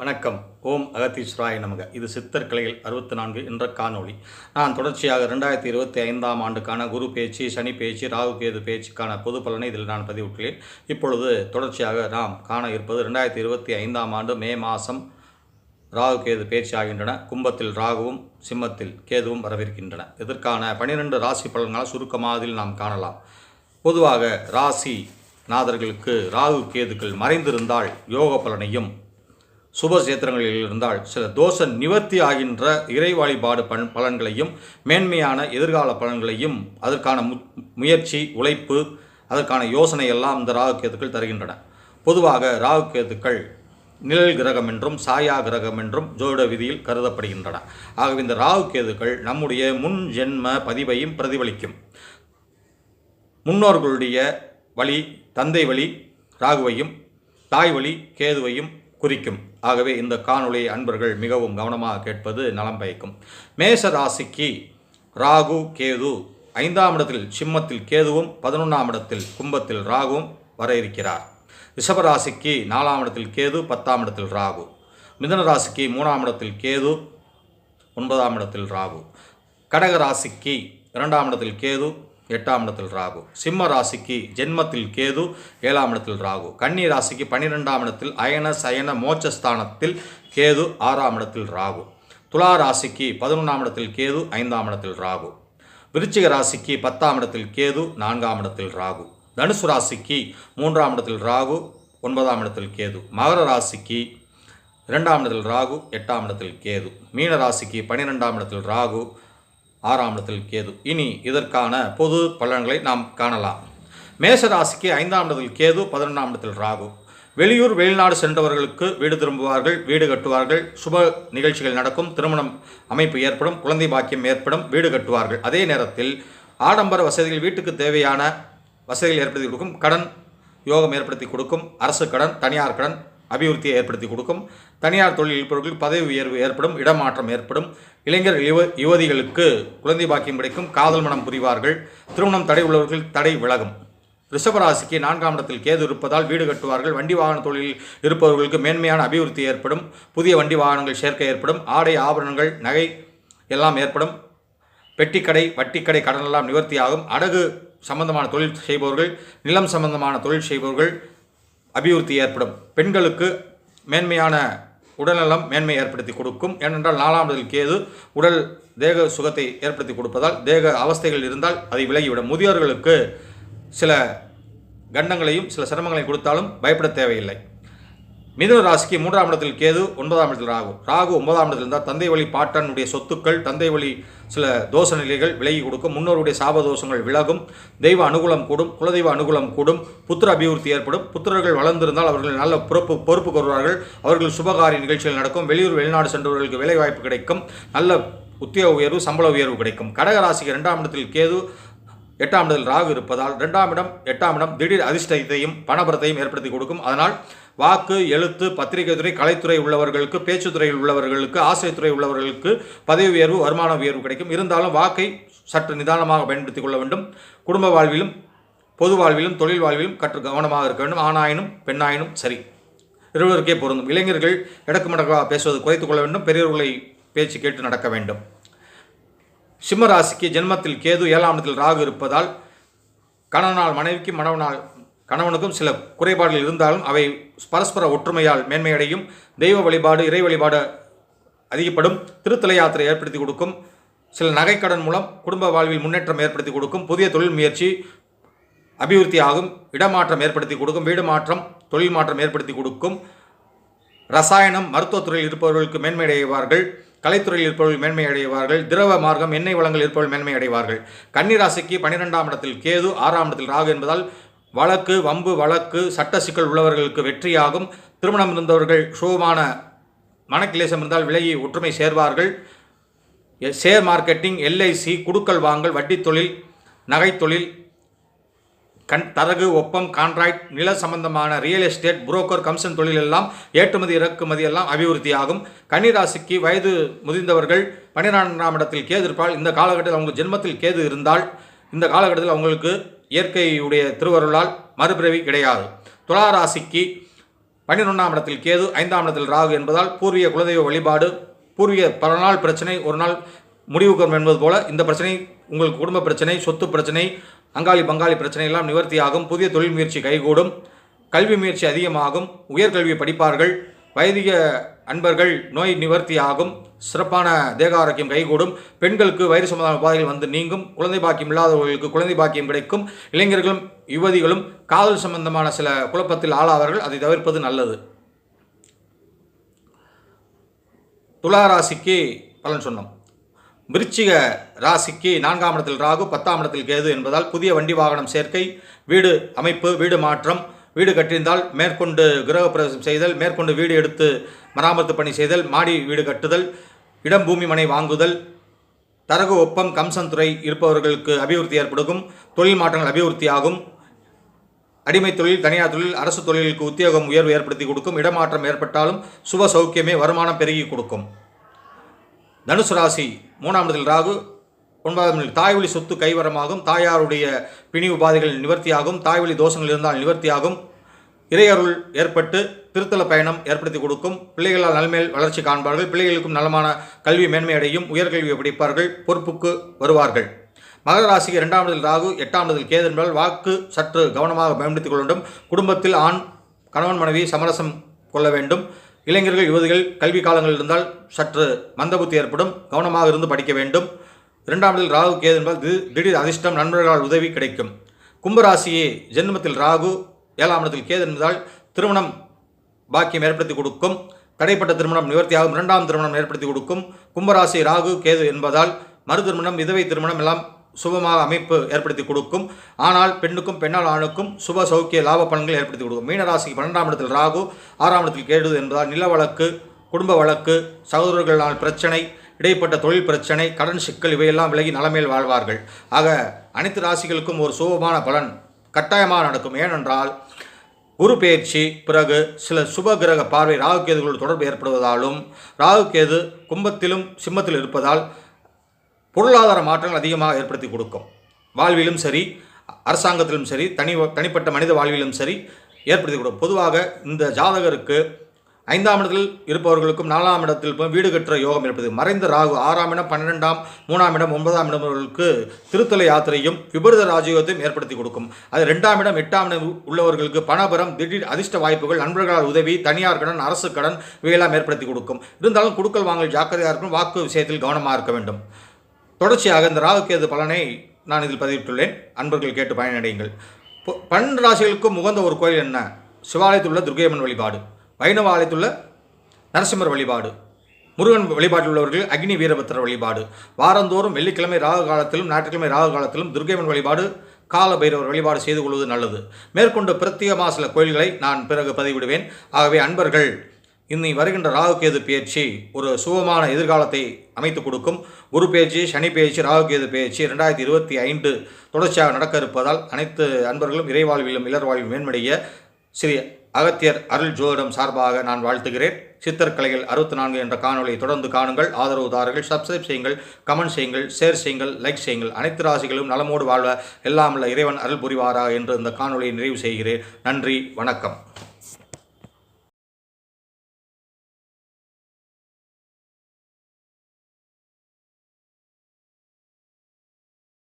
வணக்கம். ஓம் அகத்தீஸ்வராய நமக. இது சித்தர் கலையில் அறுபத்தி நான்கு என்ற காணொளி. நான் தொடர்ச்சியாக ரெண்டாயிரத்தி இருபத்தி ஐந்தாம் ஆண்டுக்கான குரு பேச்சு சனி பேச்சு ராகு கேது பேச்சுக்கான பொது பலனை இதில் நான் பதிவிட்டுள்ளேன். இப்பொழுது தொடர்ச்சியாக நாம் காண இருப்பது ரெண்டாயிரத்தி இருபத்தி ஐந்தாம் ஆண்டு மே மாதம் ராகு கேது பேச்சு ஆகின்றன. கும்பத்தில் ராகுவும் சிம்மத்தில் கேதுவும் வரவிருக்கின்றன. இதற்கான பனிரெண்டு ராசி பலன்களை சுருக்கமாக அதில் நாம் காணலாம். பொதுவாக ராசி நாதர்களுக்கு ராகு கேதுக்கள் மறைந்திருந்தால் யோக பலனையும் சுப சேத்திரங்களில் இருந்தால் சில தோஷ நிவர்த்தி ஆகின்ற இறை வழிபாடு பலன் பலன்களையும் மேன்மையான எதிர்கால பலன்களையும் அதற்கான மு முயற்சி உழைப்பு அதற்கான யோசனை எல்லாம் இந்த ராகு கேதுக்கள் தருகின்றன. பொதுவாக ராகு கேதுக்கள் நிழல் கிரகம் என்றும் சாயா கிரகம் என்றும் ஜோதிட விதியில் கருதப்படுகின்றன. ஆகவே இந்த ராகு கேதுக்கள் நம்முடைய முன் ஜென்ம பதிவையும் பிரதிபலிக்கும். முன்னோர்களுடைய வழி தந்தை வழி ராகுவையும் தாய் வழி கேதுவையும் குறிக்கும். ஆகவே இந்த காணொளியை அன்பர்கள் மிகவும் கவனமாக கேட்பது நலம் பயக்கும். மேஷ ராசிக்கு ராகு கேது ஐந்தாம் இடத்தில் சிம்மத்தில் கேதுவும் பதினொன்றாம் இடத்தில் கும்பத்தில் ராகுவும் வர இருக்கிறார். ரிஷபராசிக்கு நாலாம் இடத்தில் கேது பத்தாம் இடத்தில் ராகு. மிதன ராசிக்கு மூணாம் இடத்தில் கேது ஒன்பதாம் இடத்தில் ராகு. கடக ராசிக்கு இரண்டாம் இடத்தில் கேது எட்டாம் இடத்தில் ராகு. சிம்ம ராசிக்கு ஜென்மத்தில் கேது ஏழாம் இடத்தில் ராகு. கன்னி ராசிக்கு பன்னிரெண்டாம் இடத்தில் அயன சயன மோட்சஸ்தானத்தில் கேது ஆறாம் இடத்தில் ராகு. துலா ராசிக்கு பதினொன்றாம் இடத்தில் கேது ஐந்தாம் இடத்தில் ராகு. விருச்சிக ராசிக்கு பத்தாம் இடத்தில் கேது நான்காம் இடத்தில் ராகு. தனுசு ராசிக்கு மூன்றாம் இடத்தில் ராகு ஒன்பதாம் இடத்தில் கேது. மகர ராசிக்கு இரண்டாம் இடத்தில் ராகு எட்டாம் இடத்தில் கேது. மீன ராசிக்கு பன்னிரெண்டாம் இடத்தில் ராகு ஆறாம் இடத்தில் கேது. இனி இதற்கான பொது பலன்களை நாம் காணலாம். மேசராசிக்கு ஐந்தாம் இடத்தில் கேது பதினொன்றாம் இடத்தில் ராகு. வெளியூர் வெளிநாடு சென்றவர்களுக்கு வீடு திரும்புவார்கள் வீடு கட்டுவார்கள் சுப நிகழ்ச்சிகள் நடக்கும் திருமணம் அமைப்பு ஏற்படும் குழந்தை பாக்கியம் ஏற்படும் வீடு கட்டுவார்கள். அதே நேரத்தில் ஆடம்பர வசதிகள் வீட்டுக்கு தேவையான வசதிகள் ஏற்படுத்தி கொடுக்கும் கடன் யோகம் ஏற்படுத்தி கொடுக்கும் அரசு கடன் தனியார் கடன் அபிவிருத்தியை ஏற்படுத்தி கொடுக்கும். தனியார் தொழில் இருப்பவர்களுக்கு பதவி உயர்வு ஏற்படும் இடமாற்றம் ஏற்படும். இளைஞர் யுவ யுவதிகளுக்கு குழந்தை பாக்கியம் கிடைக்கும் காதல் மனம் புரிவார்கள் திருமணம் தடை உள்ளவர்கள் தடை விலகும். ரிஷபராசிக்கு நான்காம் இடத்தில் கேது இருப்பதால் வீடு கட்டுவார்கள் வண்டி வாகன தொழிலில் இருப்பவர்களுக்கு மேன்மையான அபிவிருத்தி ஏற்படும் புதிய வண்டி வாகனங்கள் சேர்க்கை ஏற்படும் ஆடை ஆபரணங்கள் நகை எல்லாம் ஏற்படும். பெட்டிக்கடை வட்டிக்கடை கடன் எல்லாம் நிவர்த்தியாகும். அடகு சம்பந்தமான தொழில் செய்பவர்கள் நிலம் சம்பந்தமான தொழில் செய்பவர்கள் அபிவிருத்தி ஏற்படும். பெண்களுக்கு மேன்மையான உடல்நலம் மேன்மை ஏற்படுத்தி கொடுக்கும். ஏனென்றால் நாலாம் இடத்தில் கேது உடல் தேக சுகத்தை ஏற்படுத்தி கொடுப்பதால் தேக அவஸ்தைகள் இருந்தால் அதை விலகிவிடும். முதியோர்களுக்கு சில கண்டங்களையும் சில சிரமங்களையும் கொடுத்தாலும் பயப்பட தேவையில்லை. மிதுன ராசிக்கு மூன்றாம் இடத்தில் கேது ஒன்பதாம் இடத்தில் ராகு. ராகு ஒன்பதாம் இடத்தில் இருந்தால் தந்தை வழி பாட்டனுடைய சொத்துக்கள் தந்தை வழி சில தோஷ நிலைகள் விலகி கொடுக்கும். முன்னோருடைய சாப தோஷங்கள் விலகும். தெய்வ அனுகூலம் கூடும் குலதெய்வ அனுகூலம் கூடும் புத்திர அபிவிருத்தி ஏற்படும். புத்திரர்கள் வளர்ந்திருந்தால் அவர்கள் நல்ல பொறுப்பு பொறுப்பு கொள்வார்கள் அவர்கள் சுபகாரிய நிகழ்ச்சிகள் நடக்கும். வெளியூர் வெளிநாடு சென்றவர்களுக்கு வேலை வாய்ப்பு கிடைக்கும். நல்ல உத்தியோக உயர்வு சம்பள உயர்வு கிடைக்கும். கடகராசிக்கு இரண்டாம் இடத்தில் கேது எட்டாம் இடத்தில் ராகு இருப்பதால் ரெண்டாம் இடம் எட்டாம் இடம் திடீர் அதிர்ஷ்டத்தையும் பணபரத்தையும் ஏற்படுத்தி கொடுக்கும். அதனால் வாக்கு எழுத்து பத்திரிகை துறை கலைத்துறை உள்ளவர்களுக்கு பேச்சுத்துறையில் உள்ளவர்களுக்கு ஆசிரியத்துறை உள்ளவர்களுக்கு பதவி உயர்வு வருமான உயர்வு கிடைக்கும். இருந்தாலும் வாக்கை சற்று நிதானமாக பயன்படுத்திக் கொள்ள வேண்டும். குடும்ப வாழ்விலும் பொது வாழ்விலும் தொழில் வாழ்விலும் கற்று கவனமாக இருக்க வேண்டும். ஆணாயினும் பெண்ணாயினும் சரி. இருவருக்கே பொருந்தும். இளைஞர்கள் இடக்கு மடக்காக பேசுவது குறைத்துக் கொள்ள வேண்டும். பெரியவர்களை பேச்சு கேட்டு நடக்க வேண்டும். சிம்மராசிக்கு ஜென்மத்தில் கேது ஏழாம் இடத்தில் ராகு இருப்பதால் கணவனால் மனைவிக்கு மணவனால் கணவனுக்கும் சில குறைபாடுகள் இருந்தாலும் அவை பரஸ்பர ஒற்றுமையால் மேன்மையடையும். தெய்வ வழிபாடு இறை வழிபாடு அதிகப்படும். திருத்தலை யாத்திரை ஏற்படுத்தி கொடுக்கும். சில நகைக்கடன் மூலம் குடும்ப வாழ்வில் முன்னேற்றம் ஏற்படுத்தி கொடுக்கும். புதிய தொழில் முயற்சி அபிவிருத்தி ஆகும். இடமாற்றம் ஏற்படுத்தி கொடுக்கும். வீடு மாற்றம் தொழில் மாற்றம் ஏற்படுத்தி கொடுக்கும். ரசாயனம் மருத்துவத்துறையில் இருப்பவர்களுக்கு மேன்மையடைவார்கள். கலைத்துறையில் இருப்பவர்கள் மேன்மை அடைவார்கள். திரவ மார்க்கம் எண்ணெய் வளங்கள் இருப்பவர்கள் மேன்மை அடைவார்கள். கன்னிராசிக்கு பன்னிரெண்டாம் இடத்தில் கேது ஆறாம் இடத்தில் ராகு என்பதால் வழக்கு வம்பு வழக்கு சட்ட சிக்கல் உள்ளவர்களுக்கு வெற்றியாகும். திருமணம் இருந்தவர்கள் சுகமான மனக்கிலேசம் இருந்தால் விலகி ஒற்றுமை சேர்வார்கள். ஷேர் மார்க்கெட்டிங் எல்ஐசி குடுக்கல் வாங்கல் வட்டி தொழில் நகைத்தொழில் கண் தரகு ஒப்பம் கான்ட்ராக்ட் நில சம்பந்தமான ரியல் எஸ்டேட் புரோக்கர் கமிஷன் தொழில் எல்லாம் ஏற்றுமதி இறக்குமதி எல்லாம் அபிவிருத்தி ஆகும் கன்னிராசிக்கு வயது முதிர்ந்தவர்கள் பன்னிரெண்டாம் இடத்தில் கேது இருப்பால் இந்த காலகட்டத்தில் அவங்களுக்கு ஜென்மத்தில் கேது இருந்தால் இந்த காலகட்டத்தில் அவங்களுக்கு இயற்கையுடைய திருவருளால் மறுபிறவி கிடையாது. துலா ராசிக்கு பன்னிரெண்டாம் இடத்தில் கேது ஐந்தாம் இடத்தில் ராகு என்பதால் பூர்வீக குலதெய்வ வழிபாடு பூர்வீக பல நாள் பிரச்சனை ஒரு நாள் முடிவுக்கு என்பது போல இந்த பிரச்சனை உங்கள் குடும்ப பிரச்சனை சொத்து பிரச்சனை அங்காளி பங்காளி பிரச்சனையெல்லாம் நிவர்த்தியாகும். புதிய தொழில் முயற்சி கைகூடும். கல்வி முயற்சி அதிகமாகும். உயர்கல்வி படிப்பார்கள். வைதிக அன்பர்கள் நோய் நிவர்த்தியாகும். சிறப்பான தேக ஆரோக்கியம் கைகூடும். பெண்களுக்கு வயிறு சம்பந்தமான உபாதைகள் வந்து நீங்கும். குழந்தை பாக்கியம் இல்லாதவர்களுக்கு குழந்தை பாக்கியம் கிடைக்கும். இளைஞர்களும் யுவதிகளும் காதல் சம்பந்தமான சில குழப்பத்தில் ஆளாவார்கள். அதை தவிர்ப்பது நல்லது. துளாராசிக்கு பலன் சொன்னோம். விருச்சிக ராசிக்கு நான்காம் இடத்தில் ராகு பத்தாம் இடத்தில் கேது என்பதால் புதிய வண்டி வாகனம் சேர்க்கை வீடு அமைப்பு வீடு மாற்றம் வீடு கட்டியிருந்தால் மேற்கொண்டு கிரகப்பிரவேசம் செய்தல் மேற்கொண்டு வீடு எடுத்து மராமத்து பணி செய்தல் மாடி வீடு கட்டுதல் இடம் பூமி மனை வாங்குதல் தரகு ஒப்பம் கம்சன்துறை இருப்பவர்களுக்கு அபிவிருத்தி ஏற்படுக்கும் தொழில் மாற்றங்கள் அபிவிருத்தியாகும் அடிமை தொழில் தனியார் தொழில் அரசு தொழிலுக்கு உத்தியோகம் உயர்வு ஏற்படுத்தி கொடுக்கும் இடமாற்றம் ஏற்பட்டாலும் சுப சௌக்கியமே வருமானம் பெருகி கொடுக்கும். தனுசு ராசி மூணாம் இடத்தில் ராகு ஒன்பதாம் இடத்தில் தாய்வழி சொத்து கைவரமாகும் தாயாருடைய பிணி உபாதைகள் நிவர்த்தியாகும் தாய்வழி தோஷங்கள் இருந்தால் நிவர்த்தியாகும். இறையருள் ஏற்பட்டு திருத்தல பயணம் ஏற்படுத்தி கொடுக்கும். பிள்ளைகளால் நல்மேல் வளர்ச்சி காண்பார்கள். பிள்ளைகளுக்கும் நலமான கல்வி மேன்மை அடையும். உயர்கல்வியை படிப்பார்கள். பொறுப்புக்கு வருவார்கள். மகர ராசிக்கு இரண்டாம் இடத்தில் ராகு எட்டாம் இடத்தில் கேது என்பதால் வாக்கு சற்று கவனமாக பயன்படுத்திக் கொள்ள வேண்டும். குடும்பத்தில் ஆண் கணவன் மனைவி சமரசம் கொள்ள வேண்டும். இளைஞர்கள் யுவதிகள் கல்வி காலங்கள் இருந்தால் சற்று மந்தபுத்தி ஏற்படும். கவனமாக இருந்து படிக்க வேண்டும். இரண்டாம் இடத்தில் ராகு கேது என்பால் திடீர் அதிர்ஷ்டம் நண்பர்களால் உதவி கிடைக்கும். கும்பராசியே ஜென்மத்தில் ராகு ஏழாம் இடத்தில் கேது என்பதால் திருமணம் பாக்கியம் ஏற்படுத்தி கொடுக்கும். தடைப்பட்ட திருமணம் நிவர்த்தியாகும். இரண்டாம் திருமணம் ஏற்படுத்தி கொடுக்கும். கும்பராசி ராகு கேது என்பதால் மறு திருமணம் விதவை திருமணம் எல்லாம் சுபமாக அமைப்பு ஏற்படுத்தி கொடுக்கும். ஆனால் பெண்ணுக்கும் பெண்ணால் ஆணுக்கும் சுப சௌக்கிய லாப பலன்கள் ஏற்படுத்தி கொடுக்கும். மீனராசிக்கு பன்னெண்டாம் இடத்தில் ராகு ஆறாம் இடத்தில் கேடு என்பதால் நில வழக்கு குடும்ப வழக்கு சகோதரர்களால் பிரச்சனை இடைப்பட்ட தொழில் பிரச்சனை கடன் சிக்கல் இவையெல்லாம் விலகி நலமேல் வாழ்வார்கள். ஆக அனைத்து ராசிகளுக்கும் ஒரு சுபமான பலன் கட்டாயமாக நடக்கும். ஏனென்றால் குரு பயிற்சி பிறகு சில சுப கிரக பார்வை ராகுகேதுகளோடு தொடர்பு ஏற்படுவதாலும் ராகுகேது கும்பத்திலும் சிம்மத்தில் இருப்பதால் பொருளாதார மாற்றங்கள் அதிகமாக ஏற்படுத்தி கொடுக்கும். வாழ்விலும் சரி அரசாங்கத்திலும் சரி தனி தனிப்பட்ட மனித வாழ்விலும் சரி ஏற்படுத்தி கொடுக்கும். பொதுவாக இந்த ஜாதகருக்கு ஐந்தாம் இடத்தில் இருப்பவர்களுக்கும் நாலாம் இடத்தில் வீடு கட்டுற யோகம் இருப்பது மறைந்த ராகு ஆறாம் இடம் பன்னிரெண்டாம் மூணாம் இடம் ஒன்பதாம் இடம்வர்களுக்கு திருத்தலை யாத்திரையும் விபரீத ராஜயோகத்தையும் ஏற்படுத்தி கொடுக்கும். அது ரெண்டாம் இடம் எட்டாம் இடம் உள்ளவர்களுக்கு பணபரம் திடீர் அதிர்ஷ்ட வாய்ப்புகள் நண்பர்களால் உதவி தனியார் கடன் அரசு கடன் இவையெல்லாம் ஏற்படுத்தி கொடுக்கும். இருந்தாலும் குடுக்கல் வாங்கல் ஜாக்கிரதையாக இருக்கும் வாக்கு விஷயத்தில் கவனமாக இருக்க வேண்டும். தொடர்ச்சியாக இந்த ராகுக்கேது பலனை நான் இதில் பதிவிட்டுள்ளேன். அன்பர்கள் கேட்டு பயனடையுங்கள். பொ- பன்னெண்டு ராசிகளுக்கும் உகந்த ஒரு கோயில் என்ன? சிவாலயத்தில் உள்ள துர்கையம்மன் வழிபாடு வைணவ ஆலயத்தில் உள்ள நரசிம்மர் வழிபாடு முருகன் வழிபாட்டில் உள்ளவர்கள் அக்னி வீரபத்திர வழிபாடு வாரந்தோறும் வெள்ளிக்கிழமை ராகு காலத்திலும் ஞாயிற்றுக்கிழமை ராகு காலத்திலும் துர்கையம்மன் வழிபாடு கால பைரவர் வழிபாடு செய்து கொள்வது நல்லது. மேற்கொண்டு பிரத்யேகமாக சில கோயில்களை நான் பிறகு பதிவிடுவேன். ஆகவே அன்பர்கள் இன்னி வருகின்ற ராகுகேது பயிற்சி ஒரு சுகமான எதிர்காலத்தை அமைத்து கொடுக்கும். குரு பயிற்சி சனி பயிற்சி ராகுகேது பயிற்சி ரெண்டாயிரத்தி இருபத்தி ஐந்து தொடர்ச்சியாக நடக்க இருப்பதால் அனைத்து அன்பர்களும் இறைவாழ்விலும் இளர்வாழ்வில் மேன்மடைய ஸ்ரீ அகத்தியர் அருள் ஜோதிடம் சார்பாக நான் வாழ்த்துகிறேன். சித்தர்கலைகள் அறுபத்தி நான்கு என்ற காணொலியை தொடர்ந்து காணுங்கள். ஆதரவுதாரர்கள் சப்ஸ்கிரைப் செய்யுங்கள். கமெண்ட் செய்யுங்கள். ஷேர் செய்யுங்கள். லைக் செய்யுங்கள். அனைத்து ராசிகளும் நலமோடு வாழ்வ எல்லாம் உள்ள இறைவன் அருள் புரிவாரா என்று இந்த காணொலியை நிறைவு செய்கிறேன். நன்றி. வணக்கம்.